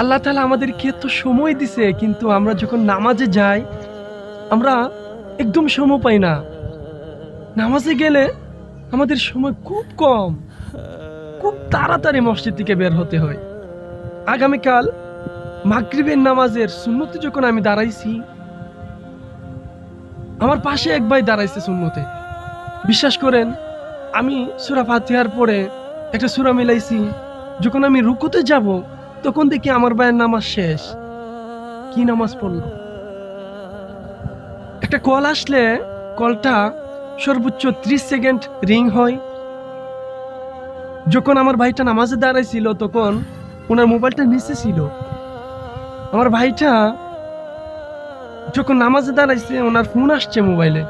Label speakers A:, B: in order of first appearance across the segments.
A: আল্লাহ তালা আমাদেরকে তো সময় দিছে, কিন্তু আমরা যখন নামাজে যাই, আমরা একদম সময় পাই না। নামাজে গেলে আমাদের সময় খুব কম। খুব তাড়াতাড়ি মসজিদ থেকে বের হতে হয়। আগামীকাল মাগরিবের নামাজের সুন্নতে যখন আমি দাঁড়াইছি, আমার পাশে এক ভাই দাঁড়াইছে সুন্নতে। বিশ্বাস করেন, আমি সুরা ফাতিহার পরে একটা সুরা মিলাইছি, যখন আমি রুকুতে যাব তখন দেখি আমার ভাইয়ের নামাজ শেষ। কি নামাজ পড়ল? একটা কল আসলে, কলটা সর্বোচ্চ ত্রিশ সেকেন্ড রিং হয়। যখন আমার ভাইটা নামাজে দাঁড়াইছিল, তখন ওনার মোবাইলটা নিচে ছিল। আমার ভাইটা যখন নামাজে দাঁড়াইছে, ওনার ফোন আসছে মোবাইলে।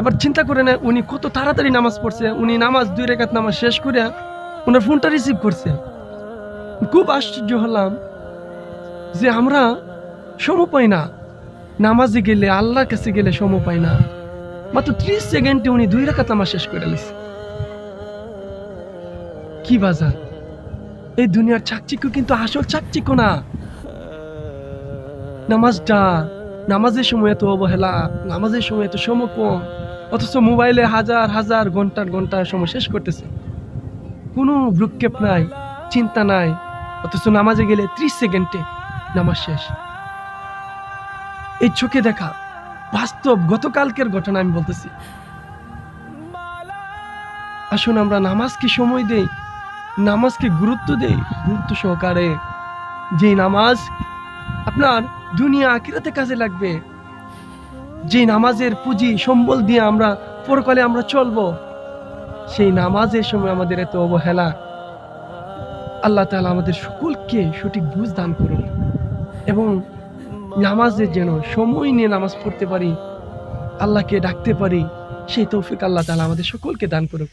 A: এবার চিন্তা করে না উনি কত তাড়াতাড়ি নামাজ পড়ছে। উনি নামাজ দুই রেখাত নামাজ শেষ করে ওনার ফোনটা রিসিভ করছে। খুব আশ্চর্য হলাম যে আমরা সম পাই না। নামাজে গেলে, আল্লাহর কাছে গেলে সময় পাই না। মাত্র ত্রিশ সেকেন্ডে উনি দুই রেখাত নামাজ শেষ করে নিছে কি বাজার? এই দুনিয়ার চাকচিক্য কিন্তু আসল চাকচিক্য না। নামাজটা নামাজের সময় এত অবহেলা, নামাজের সময় এত সময় কম, অথচ মোবাইলে হাজার হাজার ঘণ্টার ঘণ্টার সময় শেষ করতেছে। কোনো ভ্রুক্ষেপ নাই, চিন্তা নাই অথচ নামাজে গেলে ত্রিশ সেকেন্ডে নামাজ শেষ। এই চোখে দেখা বাস্তব গতকালকের ঘটনা আমি বলতেছি। আসুন আমরা নামাজকে সময় দেই, নামাজকে গুরুত্ব দেই, গুরুত্ব সহকারে। যে নামাজ আপনার দুনিয়া আকিরাতে কাজে লাগবে যে নামাজের পুঁজি, সম্বল দিয়ে আমরা পরকালে আমরা চলবো, সেই নামাজের সময় আমাদের এত অবহেলা। আল্লাহ তালা আমাদের সকলকে সঠিক বুঝ দান করুন এবং নামাজে যেন সময় নিয়ে নামাজ পড়তে পারি, আল্লাহকে ডাকতে পারি, সেই তৌফিক আল্লাহ তালা আমাদের সকলকে দান করুক।